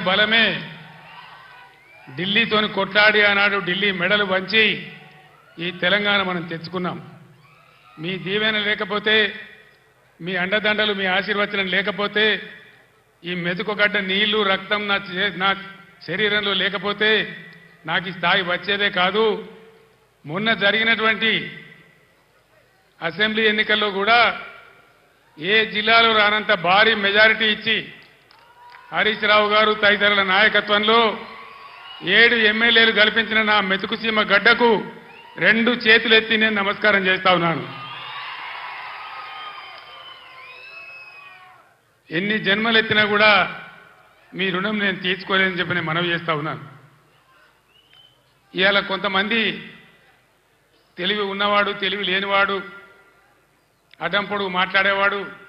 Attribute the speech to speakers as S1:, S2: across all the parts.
S1: బలమే. ఢిల్లీతోని కొట్లాడి ఆనాడు ఢిల్లీ మెడలు వంచి ఈ తెలంగాణ మనం తెచ్చుకున్నాం. మీ దీవెన లేకపోతే మీ అండదండలు మీ ఆశీర్వచనం లేకపోతే ఈ మెతుకుగడ్డ నీళ్ళు రక్తం నా నా శరీరంలో లేకపోతే నాకు ఈ స్థాయి వచ్చేదే కాదు. మొన్న జరిగినటువంటి అసెంబ్లీ ఎన్నికల్లో కూడా ఏ జిల్లాలో రానంత భారీ మెజారిటీ ఇచ్చి హరీష్ రావు గారు తదితరుల నాయకత్వంలో ఏడు ఎమ్మెల్యేలు కల్పించిన నా మెతుకుసీమ గడ్డకు రెండు చేతులెత్తి నేను నమస్కారం చేస్తా ఉన్నాను. ఎన్ని జన్మలెత్తినా కూడా మీ రుణం నేను తీర్చుకోలేదని చెప్పి నేను మనవి చేస్తా ఉన్నాను. ఇవాళ కొంతమంది తెలివి ఉన్నవాడు తెలివి లేనివాడు అడ్డంపొడుగు మాట్లాడేవాడు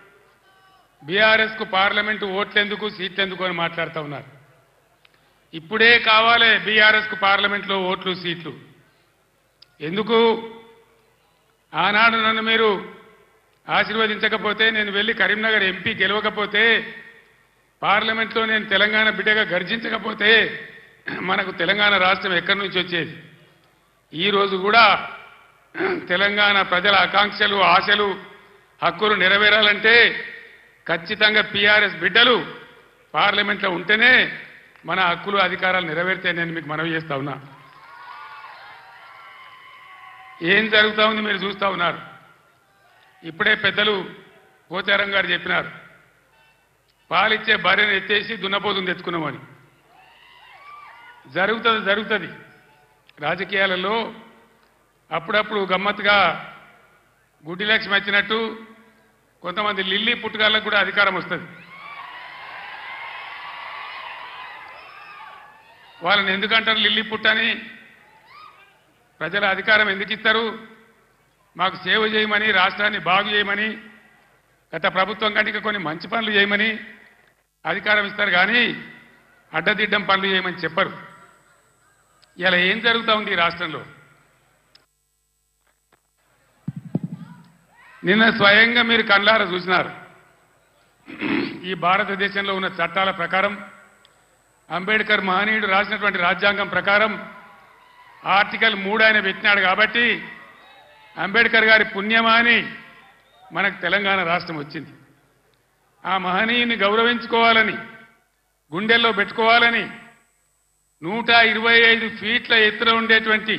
S1: బీఆర్ఎస్కు పార్లమెంటు ఓట్లెందుకు సీట్లెందుకు అని మాట్లాడుతూ ఉన్నారు. ఇప్పుడే కావాలి బీఆర్ఎస్కు పార్లమెంట్లో ఓట్లు సీట్లు. ఎందుకు? ఆనాడు నన్ను మీరు ఆశీర్వదించకపోతే నేను వెళ్ళి కరీంనగర్ ఎంపీ గెలవకపోతే పార్లమెంట్లో నేను తెలంగాణ బిడ్డగా గర్జించకపోతే మనకు తెలంగాణ రాష్ట్రం ఎక్కడి నుంచి వచ్చేది? ఈరోజు కూడా తెలంగాణ ప్రజల ఆకాంక్షలు ఆశలు హక్కులు నెరవేరాలంటే ఖచ్చితంగా పీఆర్ఎస్ బిడ్డలు పార్లమెంట్లో ఉంటేనే మన హక్కులు అధికారాలు నెరవేరితే నేను మీకు మనవి చేస్తా ఉన్నా. ఏం జరుగుతా ఉంది మీరు చూస్తా ఉన్నారు. ఇప్పుడే పెద్దలు పోచారం గారు చెప్పినారు. పాలిచ్చే భార్యను ఎత్తేసి దున్నపోతుంది తెచ్చుకున్నామని జరుగుతుంది జరుగుతుంది. రాజకీయాలలో అప్పుడప్పుడు గమ్మత్తుగా గుడ్డి లక్ష్మి వచ్చినట్టు కొంతమంది లిల్లీ పుట్టుగాళ్ళకు కూడా అధికారం వస్తుంది. వాళ్ళని ఎందుకంటారు లిల్లీ పుట్టని ప్రజల అధికారం ఎందుకు ఇస్తారు? మాకు సేవ చేయమని రాష్ట్రాన్ని బాగు చేయమని గత ప్రభుత్వం కంటే కొన్ని మంచి పనులు చేయమని అధికారం ఇస్తారు కానీ అడ్డదిడ్డం పనులు చేయమని చెప్పరు. ఇలా ఏం జరుగుతూ ఉంది ఈ రాష్ట్రంలో? నిన్న స్వయంగా మీరు కండ్లారా చూసినారు. ఈ భారతదేశంలో ఉన్న చట్టాల ప్రకారం అంబేద్కర్ మహనీయుడు రాసినటువంటి రాజ్యాంగం ప్రకారం ఆర్టికల్ మూడు ఆయన పెట్టినాడు కాబట్టి అంబేద్కర్ గారి పుణ్యమా అని మనకు తెలంగాణ రాష్ట్రం వచ్చింది. ఆ మహనీయుని గౌరవించుకోవాలని గుండెల్లో పెట్టుకోవాలని నూట ఇరవై ఐదు ఫీట్ల ఎత్తున ఉండేటువంటి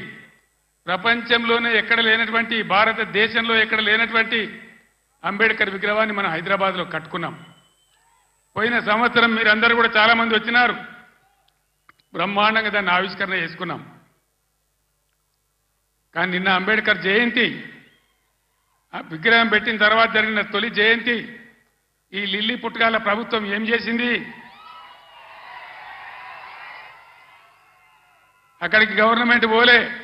S1: ప్రపంచంలోనే ఎక్కడ లేనటువంటి భారతదేశంలో ఎక్కడ లేనటువంటి అంబేద్కర్ విగ్రహాన్ని మనం హైదరాబాద్లో కట్టుకున్నాం. పోయిన సంవత్సరం మీరందరూ కూడా చాలా మంది వచ్చినారు. బ్రహ్మాండంగా దాన్ని ఆవిష్కరణ చేసుకున్నాం. కానీ నిన్న అంబేద్కర్ జయంతి ఆ విగ్రహం పెట్టిన తర్వాత జరిగిన తొలి జయంతి ఈ లిల్లీ పుట్టగాల ప్రభుత్వం ఏం చేసింది? అక్కడికి గవర్నమెంట్ పోలే.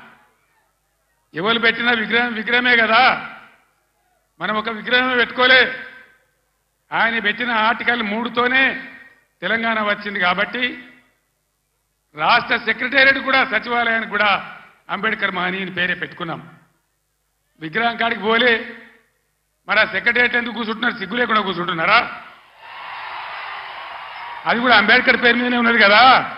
S1: ఎవరు పెట్టిన విగ్రహం విగ్రహమే కదా. మనం ఒక విగ్రహమే పెట్టుకోలే. ఆయన పెట్టిన ఆర్టికల్ మూడుతోనే తెలంగాణ వచ్చింది కాబట్టి రాష్ట్ర సెక్రటేరియట్ కూడా సచివాలయానికి కూడా అంబేద్కర్ మహనీయుని పేరే పెట్టుకున్నాం. విగ్రహం కాడికి పోలే. మరి ఆ సెక్రటేరియట్ ఎందుకు కూర్చుంటున్నారు? సిగ్గు లేకుండా కూర్చుంటున్నారా? అది కూడా అంబేద్కర్ పేరు మీదనే ఉన్నది కదా.